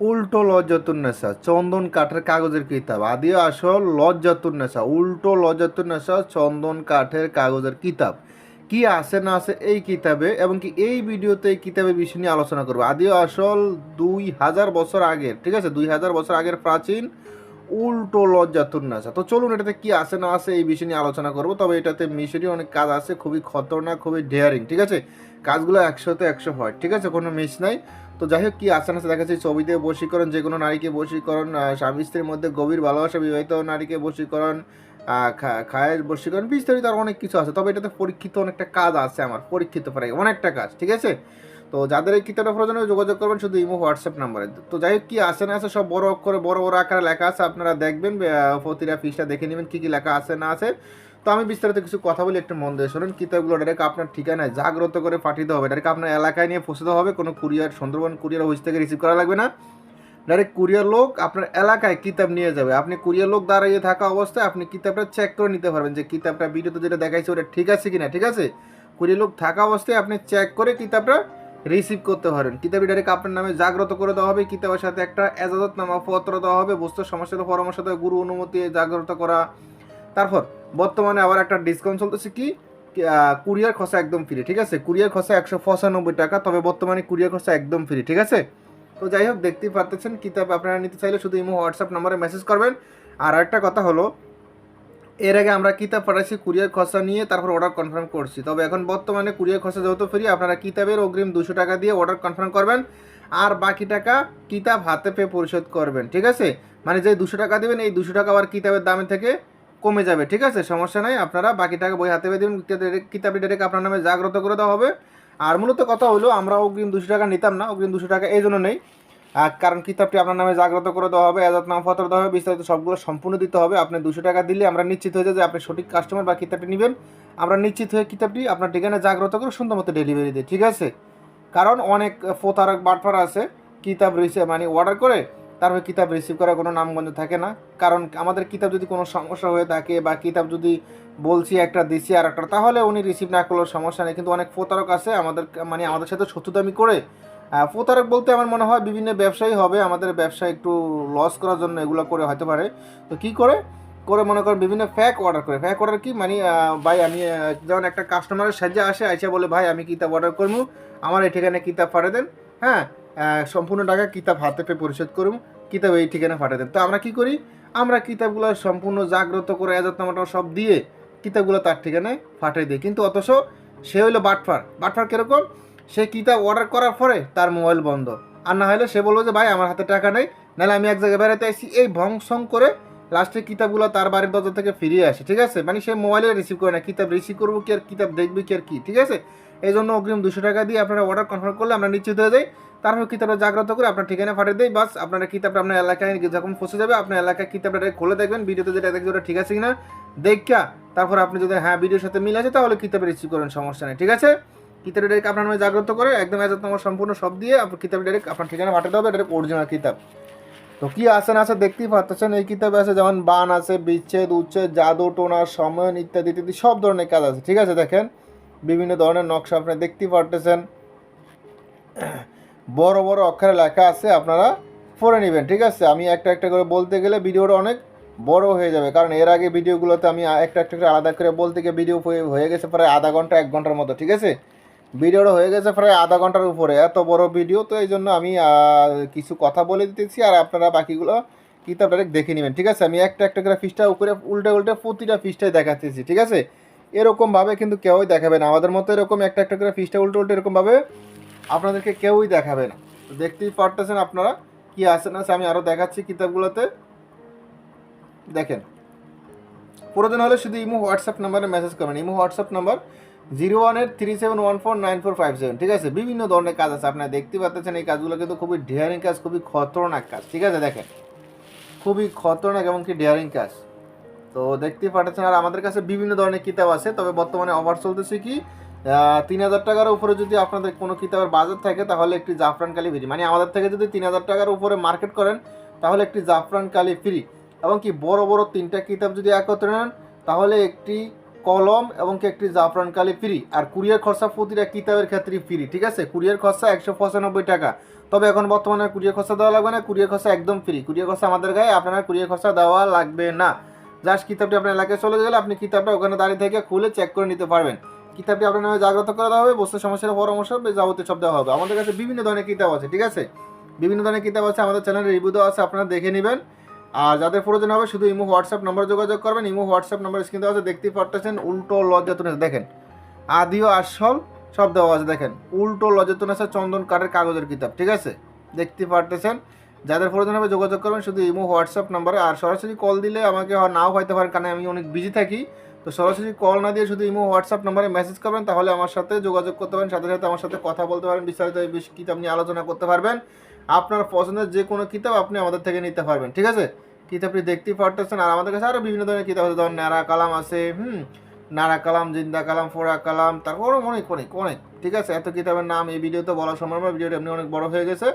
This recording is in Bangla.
উল্টো লজ্জাতুন্নেসা চন্দন কাঠের কাগজের কিতাব। আদি আসল লজ্জাতুন্নেসা উল্টো লজ্জাতুন্নেসা চন্দন কাঠের কাগজের কিতাব। কি আছে না আছে এই কিতাবে এবং কি এই ভিডিওতে এই কিতাবের বিষয় নিয়ে আলোচনা করব? আদিও আসল দুই হাজার বছর আগের, ঠিক আছে? দুই হাজার বছর আগের প্রাচীন উল্টো লজ্জাতুন্নেসা তো চলুন এটাতে কি আছে না আছে এই বিষয় নিয়ে আলোচনা করব, তবে এটাতে মিশরি অনেক কাজ আছে, খুবই খতরনাক, খুবই ডেয়ারিং ঠিক আছে? কাজগুলো একশোতে একশো হয়, ঠিক আছে? কোনো মিস নাই। তো যাই হোক, কি আছে না দেখা যাচ্ছে ছবিতে বশীকরণ, যে কোনো নারীকে বশীকরণ স্বামী স্ত্রীর মধ্যে গভীর ভালোবাসা, বিবাহিত নারীকে বশীকরণ খায়ের বশীকরণ, বিস্তারিত আর অনেক কিছু আছে, তবে এটাতে পরীক্ষিত অনেকটা কাজ আছে আমার, পরীক্ষিত প্রায় অনেকটা কাজ, ঠিক আছে? তো যাদের এই কিতাবটা প্রয়োজন যোগাযোগ করবেন শুধু ইমো, হোয়াটসঅ্যাপ নাম্বারে। তো যাই হোক, কি আছে না আছে সব বড় অক্ষরে বড় বড় আকারে লেখা আছে, আপনারা দেখবেন প্রতিটা ফিসটা দেখে নেবেন কী কী লেখা আছে না আছে। তো আমি বিস্তারিত কিছু কথা বলি, একটু মন দিয়ে শোনেন। কিতাবগুলো ডাইরেক্ট আপনার ঠিকানায় জাগ্রত করে পাঠিয়ে দেওয়া হবে। ডাইরেক্ট আপনার এলাকায় নিয়ে পৌঁছতে হবে। কোনো কুরিয়ার, সুন্দরবন কুরিয়ার অফিস থেকে রিসিভ করা লাগবে না। ডাইরেক্ট কুরিয়ার লোক আপনার এলাকায় কিতাব নিয়ে যাবে। আপনি কুরিয়ার লোক দাঁড়িয়ে থাকা অবস্থায় আপনি কিতাবটা চেক করে নিতে পারবেন যে কিতাবটা ভিডিওতে যেটা দেখাইছে ওটা ঠিক আছে কিনা, ঠিক আছে? কুরিয়ার লোক থাকা অবস্থায় আপনি চেক করে কিতাবটা রিসিভ করতে পারেন। কিতাবই ডাইরেক্ট আপনার নামে জাগ্রত করে দেওয়া হবে, কিতাবের সাথে একটা এজাজতনামা পত্র দেওয়া হবে বস্তু সমস্যার পরামর্শ দেওয়া গুরু অনুমতি জাগ্রত করা। তারপর, বর্তমানে আবার একটা ডিসকাউন্ট চলতেছে কি? কুরিয়ার খসা একদম ফ্রি ঠিক আছে? কুরিয়ার খসা একশো পঁচানব্বই টাকা, তবে বর্তমানে কুরিয়ার খসা একদম ফ্রি ঠিক আছে? তো যাই হোক, দেখতেই পারতেছেন, কিতাব আপনারা নিতে চাইলে শুধু ইমো, হোয়াটসঅ্যাপ নাম্বারে মেসেজ করবেন। আর একটা কথা হলো এর আগে আমরা কিতাব পাঠাইছি কুরিয়ার খসা নিয়ে তারপর অর্ডার কনফার্ম করছি। তবে এখন বর্তমানে কুরিয়ার খসা যেহেতু ফ্রি আপনারা কিতাবের অগ্রিম দুশো টাকা দিয়ে অর্ডার কনফার্ম করবেন, আর বাকি টাকা কিতাব হাতে পেয়ে পরিশোধ করবেন, ঠিক আছে? মানে যে দুশো টাকা দেবেন, এই দুশো টাকা আবার কিতাবের দামে থেকে কমে যাবে, ঠিক আছে? সমস্যা নাই, আপনারা বাকি টাকা বই হাতে পেয়ে দেবেন কিতাবটি ডাইরেক্ট আপনার নামে জাগ্রত করে দেওয়া হবে। আর মূলত কথা হলো, আমরা অগ্রিম দুশো টাকা নিতাম না, অগ্রিম দুশো টাকা এই জন্য নেই। কারণ কিতাবটি আপনার নামে জাগ্রত করে দেওয়া হবে এজাত নামপত্র দেওয়া হবে, বিস্তারিত সবগুলো সম্পূর্ণ দিতে হবে। আপনি দুশো টাকা দিলে আমরা নিশ্চিত হয়ে যাই যে আপনি সঠিক কাস্টমার বা কিতাবটি নেবেন। আমরা নিশ্চিত হয়ে কিতাবটি আপনার ঠিকানায় জাগ্রত করে সুন্দর মতো ডেলিভারি দিই, ঠিক আছে? কারণ অনেক প্রতারক বাটফার আছে, কিতাব রিসিভ মানে অর্ডার করে, তারপরে কিতাব রিসিভ করার কোনো নামগঞ্জ থাকে না। কারণ আমাদের কিতাব যদি কোনো সমস্যা হয়ে থাকে বা কিতাব যদি বলছি একটা, দিছি আর একটা তাহলে উনি রিসিভ না করলেও সমস্যা নেই। কিন্তু অনেক প্রতারক আছে আমাদের মানে আমাদের সাথে শত্রুতামি করে প্রতারক বলতে আমার মনে হয় বিভিন্ন ব্যবসায়ী হবে, আমাদের ব্যবসা একটু লস করার জন্য এগুলো করে হতে পারে। তো কি করে? করে মনে করেন বিভিন্ন ফ্যাক অর্ডার করে। ফ্যাক অর্ডার কি? মানে ভাই, আমি যেমন একটা কাস্টমারের সাহায্যে আসে, আইসা বলে, ভাই, আমি কিতাব অর্ডার করব আমার এই ঠিকানায় কিতাব পাঠিয়ে দেন। হ্যাঁ? সম্পূর্ণ টাকা কিতাব হাতে পেয়ে পরিশোধ করুন কিতাব এই ঠিকানা পাঠিয়ে দেন। তো আমরা কি করি? আমরা কিতাবগুলো সম্পূর্ণ জাগ্রত করে, এজাতনামাটা সব দিয়ে কিতাবগুলো তার ঠিকানায় পাঠিয়ে দিই। কিন্তু অথচ সে হইল বাটফার। বাটফার কীরকম? সে কিতাব অর্ডার করার পরে তার মোবাইল বন্ধ। আর না হলে সে বলব যে, ভাই, আমার হাতে টাকা নেই। নাহলে আমি এক জায়গায় বেড়াতে আসছি এই ভংসং করে লাস্টে কিতাবগুলো তার বাড়ির দরজা থেকে ফিরিয়ে আসে, ঠিক আছে? মানে সে মোবাইলে রিসিভ করে না। কিতাব রিসিভ করব কি আর, কিতাব দেখবে কি আর, কি, ঠিক আছে? এই জন্য অগ্রিম দুশো টাকা দিয়ে আপনারা অর্ডার কনফার্ম করলে আমরা নিশ্চিত হয়ে যাই। তারপর কিতাবটা জাগ্রত করে আপনার ঠিকানা পাঠিয়ে দেয় বাস, আপনারা কিতাবটা আপনার এলাকায় যখন পৌঁছে যাবে, আপনার এলাকায় কিতাবটা খুলে দেখবেন। ভিডিওতে যেটা দেখবে ওটা ঠিক আছে কিনা দেখা তারপর আপনি যদি হ্যাঁ ভিডিওর সাথে মিল আছে, তাহলে কিতাবে রিসিভ করেন, সমস্যা নেই, ঠিক আছে? কিতাবটা ডাইরেক্ট আপনার নামে জাগ্রত করে, একদম এজাত তোমার সম্পূর্ণ সব দিয়ে আপনার কিতাবটা ডাইরেক্ট আপনার ঠিকানা পাঠাতে হবে ডাইরেক্ট অরিজিনাল কিতাব। তো কী আছে না আছে দেখতেই পাচ্ছেন, এই কিতাবে আছে যেমন বান আছে, বিচ্ছেদ, উচ্ছেদ, জাদু, টোনা সময়ন ইত্যাদি ইত্যাদি, সব ধরনের কাজ আছে। ঠিক আছে, দেখেন, বিভিন্ন ধরনের নকশা আপনি দেখতেই পারতেছেন। বড় বড় অক্ষরে লেখা আছে, আপনারা পড়ে নেবেন, ঠিক আছে? আমি একটা একটা করে বলতে গেলে ভিডিওটা অনেক বড় হয়ে যাবে, কারণ এর আগে ভিডিওগুলোতে আমি একটা একটা করে আলাদা করে বলতে গিয়ে ভিডিও হয়ে গেছে প্রায় আধা ঘণ্টা, এক ঘণ্টার মতো, ঠিক আছে? ভিডিওটা হয়ে গেছে প্রায় আধা ঘণ্টার উপরে, এত বড় ভিডিও, তো এই জন্য আমি কিছু কথা বলে দিতেছি আর আপনারা বাকিগুলো কিতাব ডাইরেক্ট দেখে নেবেন, ঠিক আছে? আমি একটা একটা করে ফিসটা উপরে উল্টে উল্টে প্রতিটা ফিসটাই দেখাতেছি, ঠিক আছে? এরকমভাবে কিন্তু কেউই দেখাবে না, আমাদের মতো এরকম একটা একটা করে ফিসটা উল্টে উল্টে এরকমভাবে আপনাদেরকে কেউই দেখাবে না। দেখতেই পারতেছেন আপনারা কি আছে না আমি আরও দেখাচ্ছি কিতাবগুলোতে। দেখেন প্রয়োজন হলে শুধু ইমো, হোয়াটসঅ্যাপ নাম্বারে মেসেজ করবেন। Imo, WhatsApp number zero one ওয়ানের three seven one four nine four five seven, ঠিক আছে? বিভিন্ন ধরনের কাজ আছে, আপনারা দেখতে পাচ্ছেন, এই কাজগুলো কিন্তু খুবই ডেয়ারিং কাজ, খুবই খতরনাক কাজ, ঠিক আছে? দেখেন, খুবই খতরনাক এবং এমনকি ডেয়ারিং কাজ। তো দেখতেই পাচ্ছেন, আর আমাদের কাছে বিভিন্ন ধরনের কিতাব আছে, তবে বর্তমানে অফার চলতেছে কি তিন হাজার টাকার উপরে যদি আপনাদের কোনো কিতাবের বাজার থাকে, তাহলে একটি জাফরান কালি ফ্রি মানে আমাদের থেকে যদি তিন হাজার টাকার উপরে মার্কেট করেন, তাহলে একটি জাফরান কালি ফ্রি এবং কি বড় বড় তিনটা কিতাব যদি একত্রে নেন, তাহলে একটি কলম এবং একটি জাফরান কালি ফ্রি আর কুরিয়ার খরচা প্রতিটা কিতাবের ক্ষেত্রে ফ্রি ঠিক আছে? কুরিয়ার খরচা একশো পঁচানব্বই টাকা। তবে এখন বর্তমানে কুরিয়ার খরচা দেওয়া লাগবে না, কুরিয়ার খরচা একদম ফ্রি কুরিয়ার খরচা আমাদের গায়ে, আপনারা কুরিয়ার খরচা দেওয়া লাগবে না। জাস্ট কিতাবটি আপনার এলাকায় চলে গেলে আপনি কিতাবটা ওখানে দাঁড়িয়ে থেকে খুলে চেক করে নিতে পারবেন। কিতাবটি আপনার নামে জাগ্রত করে দেওয়া হবে বস্তু সমস্যার পরামর্শ যাবতীয় সব দেওয়া হবে। আমাদের কাছে বিভিন্ন ধরনের কিতাব আছে, ঠিক আছে? বিভিন্ন ধরনের কিতাব আছে, আমাদের চ্যানেলে রিভিউ দেওয়া আছে, আপনারা দেখে নেবেন। আর যাদের প্রয়োজন হবে শুধু ইমো, হোয়াটসঅ্যাপ নম্বরে যোগাযোগ করবেন। ইমো, হোয়াটসঅ্যাপ নম্বর স্ক্রিন আছে, দেখতেই পারতেছেন, উল্টো লজ্জাতুন দেখেন আদিও আসল সব দেওয়া আছে, দেখেন। উল্টো লজ্জাতুন আছে, চন্দন কাঠের কাগজের কিতাব, ঠিক আছে? দেখতে পারতেছেন। যাদের প্রয়োজন হবে যোগাযোগ করবেন, শুধু ইমো, হোয়াটসঅ্যাপ নম্বরে। আর সরাসরি কল দিলে আমাকে নাও হইতে পারেন কারণ আমি অনেক বিজি থাকি। তো সরাসরি কল না দিয়ে শুধু ইমো, হোয়াটসঅ্যাপ নম্বরে মেসেজ করবেন, তাহলে আমার সাথে যোগাযোগ করতে পারেন, সাথে সাথে আমার সাথে কথা বলতে পারেন, বিস্তারিত এই কিতাব নিয়ে আলোচনা করতে পারবেন। আপনার পছন্দের যে কোনো কিতাব আপনি আমাদের থেকে নিতে পারবেন, ঠিক আছে? কিতাবটি দেখতে পারতেছেন, আর আমাদের কাছে আরও বিভিন্ন ধরনের কিতাব আছে ধরুন নারা কালাম আছে, হুম? নারা কালাম, জিন্দা কালাম ফোড়া কালাম, তারপর অনেক অনেক অনেক, ঠিক আছে? এত কিতাবের নাম এই ভিডিওতে বলা সম্ভব সময় ভিডিওটা এমনি অনেক বড় হয়ে গেছে।